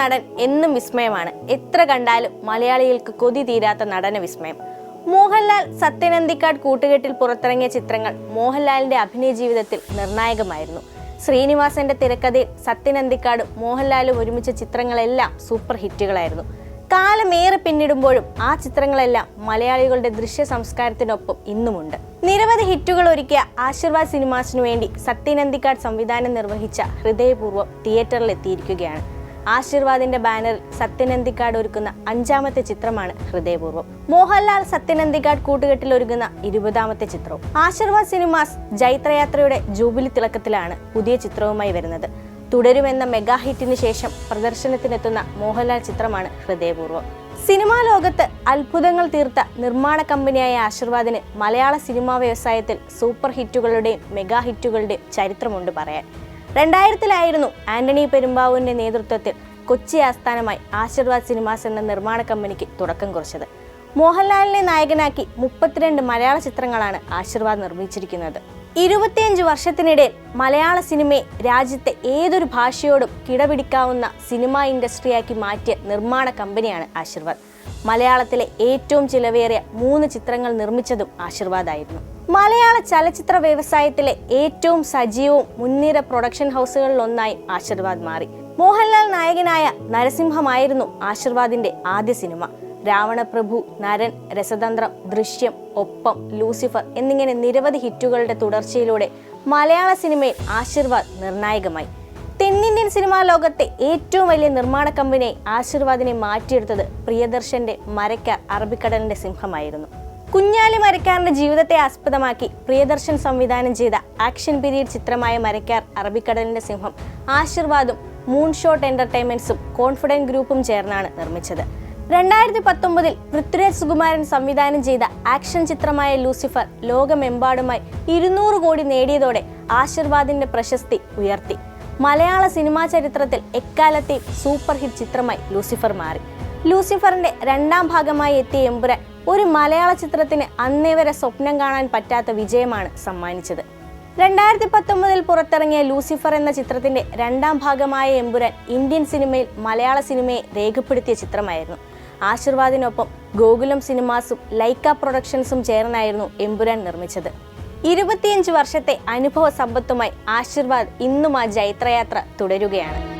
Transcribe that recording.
നടൻ എന്നും വിസ്മയമാണ്. എത്ര കണ്ടാലും മലയാളികൾക്ക് കൊതി തീരാത്ത നടന വിസ്മയം. മോഹൻലാൽ സത്യനന്ദിക്കാട് കൂട്ടുകെട്ടിൽ പുറത്തിറങ്ങിയ ചിത്രങ്ങൾ മോഹൻലാലിന്റെ അഭിനയ ജീവിതത്തിൽ നിർണായകമായിരുന്നു. ശ്രീനിവാസന്റെ തിരക്കഥയിൽ സത്യനന്ദിക്കാടും മോഹൻലാലും ഒരുമിച്ച ചിത്രങ്ങളെല്ലാം സൂപ്പർ ഹിറ്റുകളായിരുന്നു. കാലമേറെ പിന്നിടുമ്പോഴും ആ ചിത്രങ്ങളെല്ലാം മലയാളികളുടെ ദൃശ്യ സംസ്കാരത്തിനൊപ്പം ഇന്നുമുണ്ട്. നിരവധി ഹിറ്റുകൾ ഒരുക്കിയ ആശീർവാദ് സിനിമാസിനു വേണ്ടി സത്യനന്ദിക്കാട് സംവിധാനം നിർവഹിച്ച ഹൃദയപൂർവം തിയേറ്ററിൽ എത്തിയിരിക്കുകയാണ് ആശീർവാദിന്റെ ബാനറിൽ സത്യനന്ദിക്കാട് ഒരുക്കുന്ന അഞ്ചാമത്തെ ചിത്രമാണ് ഹൃദയപൂർവം. മോഹൻലാൽ സത്യനന്ദിക്കാട് കൂട്ടുകെട്ടിൽ ഒരുങ്ങുന്ന ഇരുപതാമത്തെ ചിത്രവും. ആശീർവാദ് സിനിമാസ് ജൈത്രയാത്രയുടെ ജൂബിലി തിളക്കത്തിലാണ് പുതിയ ചിത്രവുമായി വരുന്നത്. തുടരുമെന്ന മെഗാ ഹിറ്റിന് ശേഷം പ്രദർശനത്തിനെത്തുന്ന മോഹൻലാൽ ചിത്രമാണ് ഹൃദയപൂർവം. സിനിമാ ലോകത്ത് അത്ഭുതങ്ങൾ തീർത്ത നിർമ്മാണ കമ്പനിയായ ആശീർവാദിന് മലയാള സിനിമാ വ്യവസായത്തിൽ സൂപ്പർ ഹിറ്റുകളുടെയും മെഗാ ഹിറ്റുകളുടെയും ചരിത്രമുണ്ട് പറയാൻ. രണ്ടായിരത്തിലായിരുന്നു ആന്റണി പെരുമ്പാവൂരിന്റെ നേതൃത്വത്തിൽ കൊച്ചി ആസ്ഥാനമായി ആശീർവാദ് സിനിമാസ് എന്ന നിർമ്മാണ കമ്പനിക്ക് തുടക്കം കുറിച്ചത്. മോഹൻലാലിനെ നായകനാക്കി മുപ്പത്തിരണ്ട് മലയാള ചിത്രങ്ങളാണ് ആശീർവാദ് നിർമ്മിച്ചിരിക്കുന്നത്. ഇരുപത്തിയഞ്ച് വർഷത്തിനിടയിൽ മലയാള സിനിമയെ രാജ്യത്തെ ഏതൊരു ഭാഷയോടും കിടപിടിക്കാവുന്ന സിനിമാ ഇൻഡസ്ട്രിയാക്കി മാറ്റിയ നിർമ്മാണ കമ്പനിയാണ് ആശീർവാദ്. മലയാളത്തിലെ ഏറ്റവും ചിലവേറിയ മൂന്ന് ചിത്രങ്ങൾ നിർമ്മിച്ചതും ആശീർവാദായിരുന്നു. മലയാള ചലച്ചിത്ര വ്യവസായത്തിലെ ഏറ്റവും സജീവവും മുൻനിര പ്രൊഡക്ഷൻ ഹൗസുകളിലൊന്നായി ആശീർവാദ് മാറി. മോഹൻലാൽ നായകനായ നരസിംഹമായിരുന്നു ആശീർവാദിന്റെ ആദ്യ സിനിമ. രാവണപ്രഭു നരൻ രസതന്ത്രം ദൃശ്യം ഒപ്പം ലൂസിഫർ എന്നിങ്ങനെ നിരവധി ഹിറ്റുകളുടെ തുടർച്ചയിലൂടെ മലയാള സിനിമയിൽ ആശീർവാദ് നിർണായകമായി. തെന്നിന്ത്യൻ സിനിമാ ലോകത്തെ ഏറ്റവും വലിയ നിർമ്മാണ കമ്പനി ആശീർവാദിനെ മാറ്റിയെടുത്തത് പ്രിയദർശന്റെ മരക്കാർ അറബിക്കടലിന്റെ സിംഹമായിരുന്നു. കുഞ്ഞാലി മരക്കാറിന്റെ ജീവിതത്തെ ആസ്പദമാക്കി പ്രിയദർശൻ സംവിധാനം ചെയ്ത ആക്ഷൻ പീരീഡ് ചിത്രമായ മരക്കാർ അറബിക്കടലിന്റെ സിംഹം ആശീർവാദും മൂൺഷോട്ട് എന്റർടൈൻമെന്റ്സും കോൺഫിഡന്റ് ഗ്രൂപ്പും ചേർന്നാണ് നിർമ്മിച്ചത്. രണ്ടായിരത്തി പത്തൊമ്പതിൽ പൃഥ്വിരാജ് സുകുമാരൻ സംവിധാനം ചെയ്ത ആക്ഷൻ ചിത്രമായ ലൂസിഫർ ലോകമെമ്പാടുമായി ഇരുന്നൂറ് കോടി നേടിയതോടെ ആശീർവാദിന്റെ പ്രശസ്തി ഉയർത്തി. മലയാള സിനിമാ ചരിത്രത്തിൽ എക്കാലത്തെയും സൂപ്പർ ഹിറ്റ് ചിത്രമായി ലൂസിഫർ മാറി. ലൂസിഫറിന്റെ രണ്ടാം ഭാഗമായി എത്തിയ എമ്പുരാൻ ഒരു മലയാള ചിത്രത്തിന് അന്നേ വരെ സ്വപ്നം കാണാൻ പറ്റാത്ത വിജയമാണ് സമ്മാനിച്ചത്. രണ്ടായിരത്തി പത്തൊമ്പതിൽ പുറത്തിറങ്ങിയ ലൂസിഫർ എന്ന ചിത്രത്തിന്റെ രണ്ടാം ഭാഗമായ എമ്പുരാൻ ഇന്ത്യൻ സിനിമയിൽ മലയാള സിനിമയെ രേഖപ്പെടുത്തിയ ചിത്രമായിരുന്നു. ആശീർവാദിനൊപ്പം ഗോകുലം സിനിമാസും ലൈക്ക പ്രൊഡക്ഷൻസും ചേർന്നായിരുന്നു എമ്പുരാൻ നിർമ്മിച്ചത്. ഇരുപത്തിയഞ്ച് വർഷത്തെ അനുഭവ സമ്പത്തുമായി ആശീർവാദ് ഇന്നും ആ ജൈത്രയാത്ര തുടരുകയാണ്.